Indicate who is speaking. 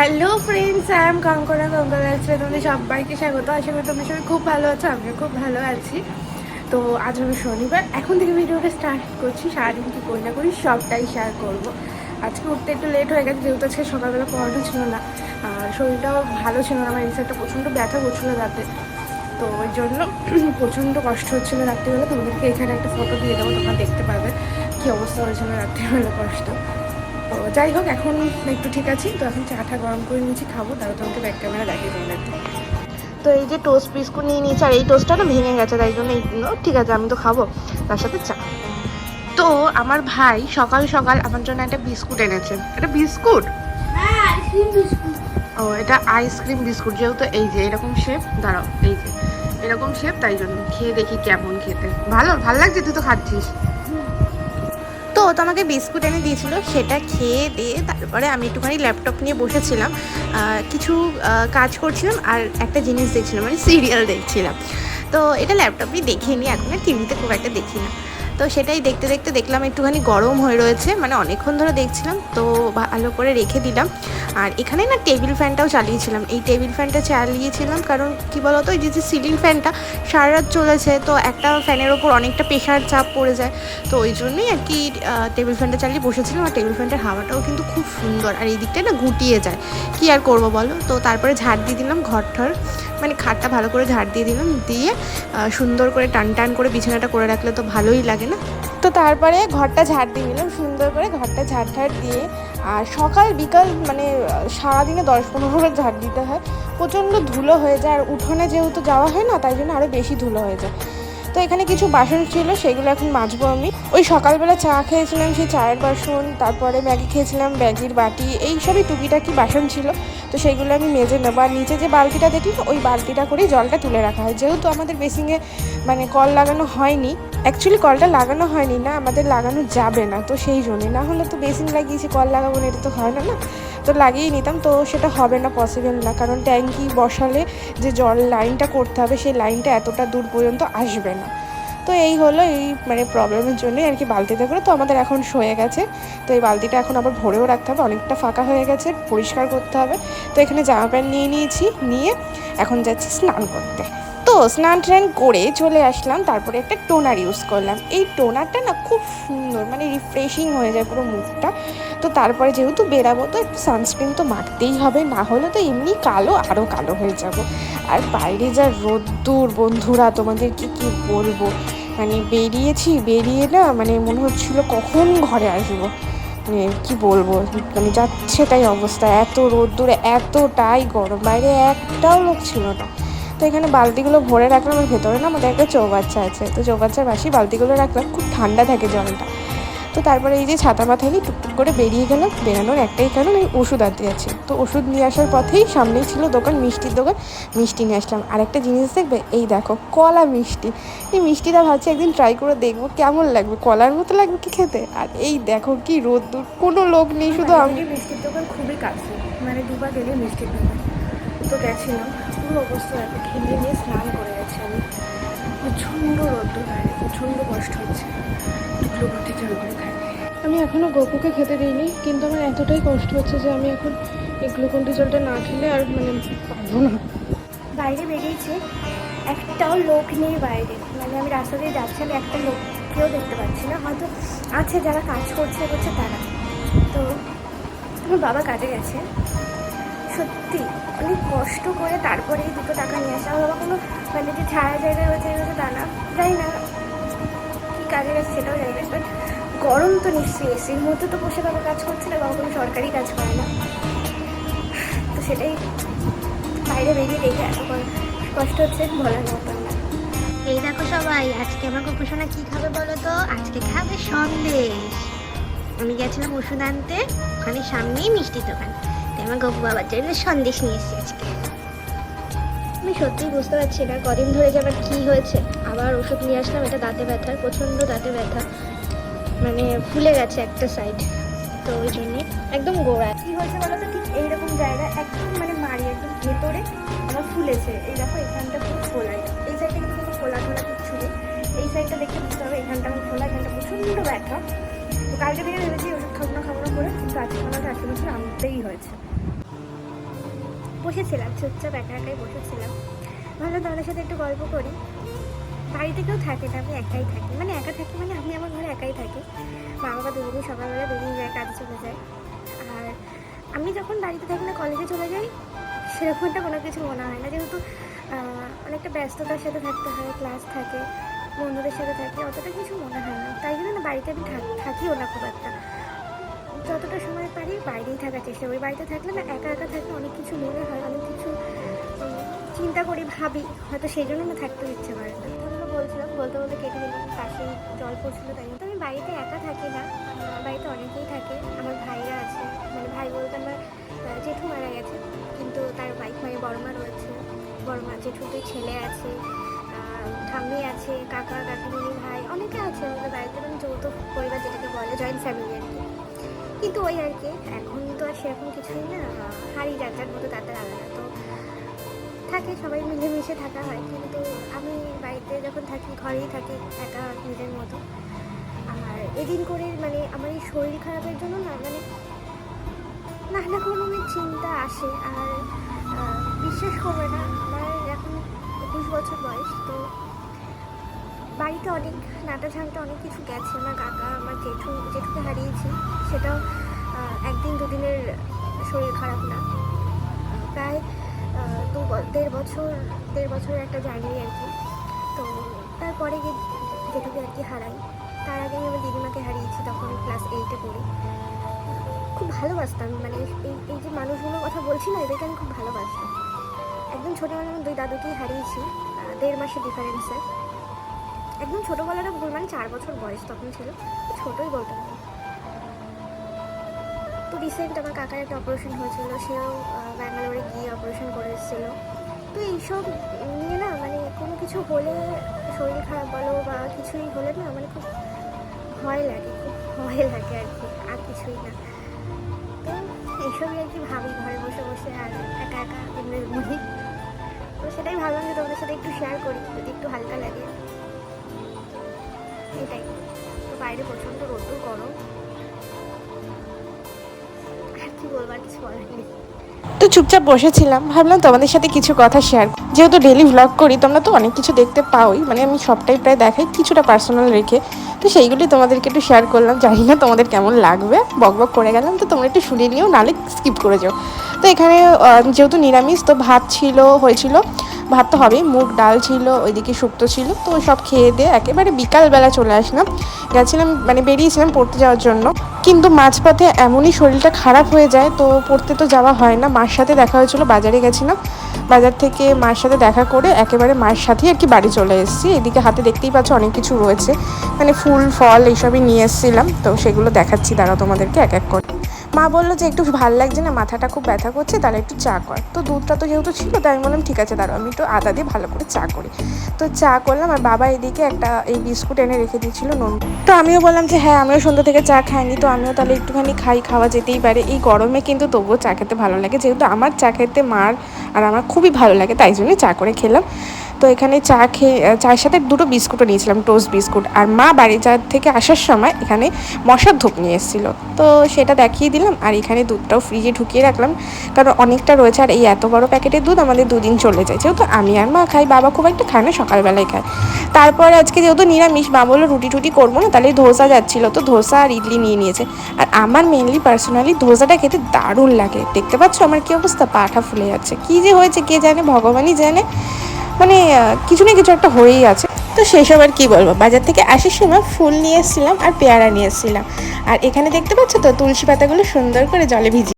Speaker 1: Hello friends I am Konkona আছে তোমাদের সবাইকে স্বাগত। আশা করি তোমরা সবাই খুব ভালো আছো, আমিও খুব ভালো আছি। তো আজ আমি শনিবার। এখন থেকে ভিডিওটা স্টার্ট করছি। সারাদিন কী করি না করি সবটাই শেয়ার করব। আজকে উঠতে একটু লেট হয়ে গেছে, যেহেতু আজকে সকালবেলা পড়ানো ছিল না। আর শরীরটাও ভালো ছিল না, আমার এই সাইডটা প্রচণ্ড ব্যথা করছিল রাতে। তো ওই জন্য প্রচণ্ড কষ্ট হচ্ছিল রাত্রিবেলা। তোমাদেরকে এখানে একটা ফটো দিয়ে দেবো, তোমরা দেখতে পাবে কী অবস্থা হয়েছিল রাত্রিবেলা কষ্ট। যাই হোক এখন একটু ঠিক আছি। তো এখন চাটা গরম করে নিয়েছি খাব। তারপর তোমাকে ব্যাক ক্যামেরা দেখিয়ে তোমাদেরকে তো এই যে টোস্ট বিস্কুট নিয়ে নিয়েছি আর এই টোস্টটা না ভেঙে গেছে তাই জন্য এই জন্য ঠিক আছে আমি তো খাব। তার সাথে চা। তো আমার ভাই সকাল সকাল আমার জন্য একটা বিস্কুট এনেছে। এটা বিস্কুট? ও এটা আইসক্রিম বিস্কুট যেহেতু এই যে এরকম শেপ দাঁড়াও এই যে এরকম শেপ তাই জন্য। খেয়ে দেখি কেমন খেতে। ভালো ভালো লাগছে তুই তো খাচ্ছিস। তো ও তো আমাকে বিস্কুট এনে দিয়েছিল, সেটা খেয়ে দিয়ে তারপরে আমি একটুখানি ল্যাপটপ নিয়ে বসেছিলাম। কিছু কাজ করছিলাম আর একটা জিনিস দেখছিলাম মানে সিরিয়াল দেখছিলাম। তো এটা ল্যাপটপেই দেখে নিই এখন আর টিভিতে খুব একটা দেখি না। তো সেটাই দেখতে দেখতে দেখলাম একটুখানি গরম হয়ে রয়েছে মানে অনেকক্ষণ ধরে দেখছিলাম, তো ভালো করে রেখে দিলাম। আর এখানে না টেবিল ফ্যানটাও চালিয়েছিলাম, এই টেবিল ফ্যানটা চালিয়েছিলাম কারণ কি বলতো, এই যে সিলিং ফ্যানটা সারা রাত চলেছে, তো একটা ফ্যানের ওপর অনেকটা প্রেশার চাপ পড়ে যায়, তো ওই জন্যই আর কি টেবিল ফ্যানটা চালিয়ে বসেছিলাম। আর টেবিল ফ্যানটার হাওয়াটাও কিন্তু খুব সুন্দর, আর এই দিকটা না গুটিয়ে যায়। কি আর করব বলো? তো তারপরে ঝাড় দিয়ে দিলাম ঘর ঠর মানে খাটটা ভালো করে ঝাড় দিয়ে দিলাম। দিয়ে সুন্দর করে টান টান করে বিছানাটা করে রাখলে তো ভালোই লাগে না? তো তারপরে ঘরটা ঝাড় দিয়ে নিলাম, সুন্দর করে ঘরটা ঝাড় ঝাড় দিয়ে। আর সকাল, বিকাল মানে সারাদিনে দশ পনেরো করে ঝাড় দিতে হয়। প্রচণ্ড ধুলো হয়ে যায়, আর উঠোনে যেহেতু যাওয়া হয় না, তাই জন্য আরও বেশি ধুলো হয়ে যায়। তো এখানে কিছু বাসন ছিল, সেগুলো এখন মাজবো আমি। ওই সকালবেলা চা খেয়েছিলাম সেই চায়ের বাসন, তারপরে ম্যাগি খেয়েছিলাম, ম্যাগির বাটি, এই সবই টুকিটাকি বাসন ছিল। তো সেইগুলো আমি মেজে নেব। আর নিচে যে বালতিটা দেখি, ওই বালতিটা করেই জলটা তুলে রাখা হয়। যেহেতু আমাদের বেসিংয়ে মানে কল লাগানো হয়নি অ্যাকচুয়ালি কলটা লাগানো হয়নি না, আমাদের লাগানো যাবে না, তো সেই জন্যে। না হলে তো বেসিং লাগিয়েছি, কল লাগাবো না, এটা তো হয় না না? তো লাগিয়ে নিতাম, তো সেটা হবে না পসিবল না। কারণ ট্যাঙ্কি বসালে যে জল লাইনটা করতে হবে, সেই লাইনটা এতটা দূর পর্যন্ত আসবে না। তো এই হলো এই মানে প্রবলেমের জন্যই আর কি বালতিতে করে। তো আমাদের এখন সয়ে গেছে। তো এই বালতিটা এখন আবার ভরেও রাখতে হবে। অনেকটা ফাঁকা হয়ে গেছে। পরিষ্কার করতে হবে। তো এখানে জামা প্যান্ট নিয়ে নিয়েছি। নিয়ে এখন যাচ্ছি স্নান করতে। তো স্নান টান করে চলে আসলাম। তারপরে একটা টোনার ইউজ করলাম। এই টোনারটা না খুব সুন্দর মানে রিফ্রেশিং হয়ে যায় পুরো মুখটা। তো তারপরে যেহেতু বেরাবো, তো একটু সানস্ক্রিন তো মাখতেই হবে। না হলে তো এমনি কালো আরও কালো হয়ে যাব। আর বাইরে যা রোদ্দুর, বন্ধুরা, তোমাদের তোমাদেরকে কি বলব? মানে বেরিয়েছি, বেরিয়ে না মানে মনে হচ্ছিল কখন ঘরে আসব। মানে কি বলব মানে যাচ্ছে তাই অবস্থা। এত রোদ্দুরে এতটাই গরম, বাইরে একটাও লোক ছিল না। তো এখানে বালতিগুলো ভরে রাখলাম ভেতরে না আমাদের একটা চৌবাচ্চা আছে। তো চৌবাচ্চার পাশেই বালতিগুলো রাখলাম, খুব ঠান্ডা থাকে জলটা। তো তারপরে এই যে ছাতা মাথায় নিয়ে টুকটুক করে বেরিয়ে গেলাম। বেরানোর একটাই কারণ এই ওষুধ আনতে যাচ্ছি। তো ওষুধ নিয়ে আসার পথেই সামনেই ছিল দোকান মিষ্টির দোকান। মিষ্টি নিয়ে আসলাম। আর একটা জিনিস দেখবে এই দেখো কলা মিষ্টি। এই মিষ্টিটা ভাবছি একদিন ট্রাই করে দেখব কেমন লাগবে? কলার মতো লাগবে কি খেতে? আর এই দেখো কি রোদ্দুর কোনো লোক নেই শুধু আমি মিষ্টির দোকান খুবই কাছে। মানে দুবার গেলে মিষ্টির দোকান। তো গেছিলাম পুরো অবস্থা একটা খেয়ে নিয়ে স্নান করে গেছি আমি। প্রচণ্ড রোদ্দুর বাইরে প্রচণ্ড কষ্ট হচ্ছে। খাই আমি এখনও গপুকে খেতে দিইনি, কিন্তু আমার এতটাই কষ্ট হচ্ছে যে আমি এখন এই গ্লুকন্ডি জলটা না খেলে আর মানে পারব না।
Speaker 2: বাইরে বেরিয়েছে, একটাও লোক নেই বাইরে। মানে আমি রাস্তা দিয়ে যাচ্ছি, আমি একটা লোককেও দেখতে পাচ্ছি না। হয়তো আছে, যারা কাজ করছে করছে তারা। তো আমার বাবা কাজে গেছে। সত্যি, অনেক কষ্ট করে তারপরে দুটো টাকা নিয়ে আসা। আমার বাবা কোনো মানে যে ছায়া জায়গায় রয়েছে তা না জানি না? কাজে গেছে, সেটাও জানি না বাট গরম তো নিশ্চয়ই এসির মধ্যে তো বসে বাবা কাজ করছে না কোনো সরকারি কাজ করে না। তো সেটাই বাইরে বেরিয়ে দেখে ক- কষ্ট হচ্ছে বলার মতন না।
Speaker 3: এই দেখো সবাই, আজকে আমার কুকুরসোনা কী খাবে বলো তো? আজকে খাবে সন্দেশ। আমি গেছিলাম ওষুধ আনতে, ওখানে সামনেই মিষ্টি দোকান। তাই আমার গপু বাবার জন্য সন্দেশ নিয়ে এসেছি আজকে।
Speaker 2: আমি সত্যিই বুঝতে পারছি না, কদিন ধরে যে আমার কী হয়েছে। আবার ওষুধ নিয়ে আসলাম, এটা দাঁতে ব্যথার প্রচণ্ড দাঁতে ব্যথা। মানে ফুলে গেছে একটা সাইড তো ওই জন্যে একদম গোড়া কী হয়েছে বলো তো, ঠিক এইরকম জায়গা একদম মানে মারি একদম ভেতরে আমার ফুলেছে। এই দেখো, এখানটা খুব খোলাই এই সাইডটা কিন্তু কোনো খোলা খোলা কিচ্ছু নেই। এই সাইডটা দেখে বুঝতে হবে, এখানটা আমার খোলা, এখানটা প্রচণ্ড ব্যথা। তো কালকে থেকে ভেবেছি ওষুধ খাব না খাব না করে, কিন্তু আজকে আমার ডাক্তার বছর আনতেই হয়েছে। বসেছিলাম, চুপচাপ একা একাই বসেছিলাম। ভাবলাম তোমাদের সাথে একটু গল্প করি। বাড়িতে কেউ থাকে না, আমি একাই থাকি। মানে একা থাকি মানে আমি আমার ঘরে একাই থাকি। মা বাবা দুজনেই সকালবেলা বেরিয়ে যায়, কাজে চলে যায়। আর আমি যখন বাড়িতে থাকি না কলেজে চলে যাই, সেরকম একটা কোনো কিছু মনে হয় না। যেহেতু অনেকটা ব্যস্ততার সাথে থাকতে হয় ক্লাস থাকে, বন্ধুদের সাথে থাকি, অতটা কিছু মনে হয় না। তাই জন্য না, বাড়িতে আমি থাক- থাকিও না খুব একটা। যতটা সময় পারি বাইরেই থাকার চেষ্টা করি। বাড়িতে থাকলে না একা একা থাকলে অনেক কিছু মনে হয়, অনেক কিছু চিন্তা করি ভাবি। হয়তো সেই জন্য না থাকতে ইচ্ছে করে না। বলছিলাম, বলতে বলতে কেটে দিলাম পাশেই জল পড়ছিল তাই। তো আমি বাড়িতে একা থাকি না বাড়িতে অনেকেই থাকে, আমার ভাইরা আছে। মানে ভাই বলতে আমার জেঠু মারা গেছে, কিন্তু তার বাইক মানে বড় মা রয়েছে। বড় মা জেঠুদের ছেলে আছে ঠাম্মি আছে, কাকা, কাকিমণি, ভাই, অনেকে আছে আমাদের বাড়িতে মানে যৌথ পরিবার যেটাকে বলে জয়েন্ট ফ্যামিলি আর কি। কিন্তু ওই আর কি, এখন তো আর সেরকম কিছুই না যার যার মতো তাদের আলাদা। তো থাকে, সবাই মিলেমিশে থাকা হয়, কিন্তু আমি বাড়িতে যখন থাকি, ঘরেই থাকি, একা নিজের মতো আর এদিন করে মানে আমার এই শরীর খারাপের জন্য না মানে নানা রকমের চিন্তা আসে, আর বিশ্বাস করবে না, আমার এখন একুশ বছর বয়স, তো বাড়িতে অনেক নাটা ঝাঁটা অনেক কিছু গেছে। আমার কাকা, আমার জেঠু, জেঠুকে হারিয়েছি। সেটাও একদিন দুদিনের শরীর খারাপ না। প্রায় দু দেড় বছর, দেড় বছরের একটা জার্নি আর কি। তো তারপরে গিয়ে জেঠুকে আর কি হারাই। তার আগে আমি দিদিমাকে হারিয়েছি তখন ক্লাস এইটে পড়ি। খুব ভালোবাসতাম মানে এই এই যে মানুষগুলোর কথা বলছি না, এদেরকে আমি খুব ভালোবাসতাম। একদম ছোটোবেলায় আমার দুই দাদুকেই হারিয়েছি দেড় মাসের ডিফারেন্সে একদম ছোটোবেলাটা ভুল মানে চার বছর বয়স তখন ছিল। ছোটোই বলতে পারি। তো রিসেন্ট আমার কাকার একটা অপারেশন হয়েছিল, সেও ব্যাঙ্গালোরে গিয়ে অপারেশন করে এসেছিল। তো এইসব নিয়ে না মানে কোনো কিছু হলে, শরীর খারাপ বলো বা কিছুই হলে না মানে খুব ভয় লাগে, খুব ভয় লাগে আর কি, আর কিছুই না। তো এইসবই আর কি ভাবি, ঘরে বসে বসে আর একা একা মধ্যে তো সেটাই ভাবলাম যে তোমাদের সাথে একটু শেয়ার করি, যদি একটু হালকা লাগে। তো বাইরে প্রচণ্ড গরম।
Speaker 1: তো চুপচাপ বসেছিলাম, ভাবলাম তোমাদের সাথে কিছু কথা শেয়ার যেহেতু ডেলি ভ্লগ করি, তোমরা তো অনেক কিছু দেখতে পাওই মানে আমি সবটাই প্রায় দেখাই, কিছুটা পার্সোনাল রেখে। তো সেইগুলি তোমাদেরকে একটু শেয়ার করলাম, জানি না তোমাদের কেমন লাগবে। বক বক করে গেলাম, তো তোমরা একটু শুনে নিও নালে স্কিপ করে যাও। তো এখানে যেহেতু নিরামিষ, তো ভাত ছিল, হয়েছিল। ভাত তো হবেই, মুগ ডাল ছিল, ওইদিকে শুক্তো ছিল, তো সব খেয়ে দিয়ে একেবারে বিকালবেলা চলে আসলাম। গেছিলাম মানে বেরিয়েছিলাম পড়তে যাওয়ার জন্য। কিন্তু মাঝপথে এমনই শরীরটা খারাপ হয়ে যায়, তো পড়তে তো যাওয়া হয় না। মার সাথে দেখা হয়েছিল, বাজারে গেছিলাম। বাজার থেকে মার সাথে দেখা করে একেবারে মার সাথেই আর কি বাড়ি চলে এসেছি। এদিকে হাতে দেখতেই পাচ্ছ অনেক কিছু রয়েছে। মানে ফুল, ফল এইসবই নিয়ে এসেছিলাম, তো সেগুলো দেখাচ্ছি দাঁড়াও তোমাদেরকে এক এক করে। মা বলল যে একটু ভালো লাগছে না, মাথাটা খুব ব্যথা করছে, তাহলে একটু চা কর। তো দুধটা তো যেহেতু ছিল, তাই আমি বললাম, ঠিক আছে, দাঁড়াও, আমি একটু আদা দিয়ে ভালো করে চা করি। তো চা করলাম, আর বাবা এদিকে একটা এই বিস্কুট এনে রেখে দিয়েছিল নুন। তো আমিও বললাম যে হ্যাঁ আমিও সন্ধ্যা থেকে চা খাইনি, তো আমিও তাহলে একটুখানি খাই, খাওয়া যেতেই পারে। এই গরমে কিন্তু তবুও চা খেতে ভালো লাগে, যেহেতু আমার চা খেতে মার আর আমার খুবই ভালো লাগে, তাই জন্যই চা করে খেলাম। তো এখানে চা খেয়ে চায়ের সাথে দুটো বিস্কুটও নিয়েছিলাম, টোস্ট বিস্কুট। আর মা বাড়ি চা থেকে আসার সময় এখানে মশার ধূপ নিয়ে এসেছিল। তো সেটা দেখিয়ে দিলাম, আর এখানে দুধটাও ফ্রিজে ঢুকিয়ে রাখলাম, কারণ অনেকটা রয়েছে। আর এই এত বড় প্যাকেটের দুধ আমাদের দুদিন চলে যায়। যেহেতু আমি আর মা খাই, বাবা খুব একটা খায় না, সকালবেলায় খায়। তারপর আজকে যেহেতু নিরামিষ, মা বলল রুটি টুটি করব না, তাহলে ধোসা যাচ্ছিল। তো ধোসা আর ইডলি নিয়ে নিয়েছে। আর আমার মেনলি পার্সোনালি ধোসাটা খেতে দারুণ লাগে। দেখতে পাচ্ছ আমার কি অবস্থা? পাটা ফুলে যাচ্ছে। কি যে হয়েছে কে জানে? ভগবানই জানে। মানে কিছু না কিছু একটা হয়েই আছে। তো সেই সব আর কি বলব? বাজার থেকে আসার সময় ফুল নিয়ে এসেছিলাম আর পেয়ারা নিয়ে এসেছিলাম। আর এখানে দেখতে পাচ্ছ তো, তুলসী পাতাগুলো সুন্দর করে জলে ভিজিয়ে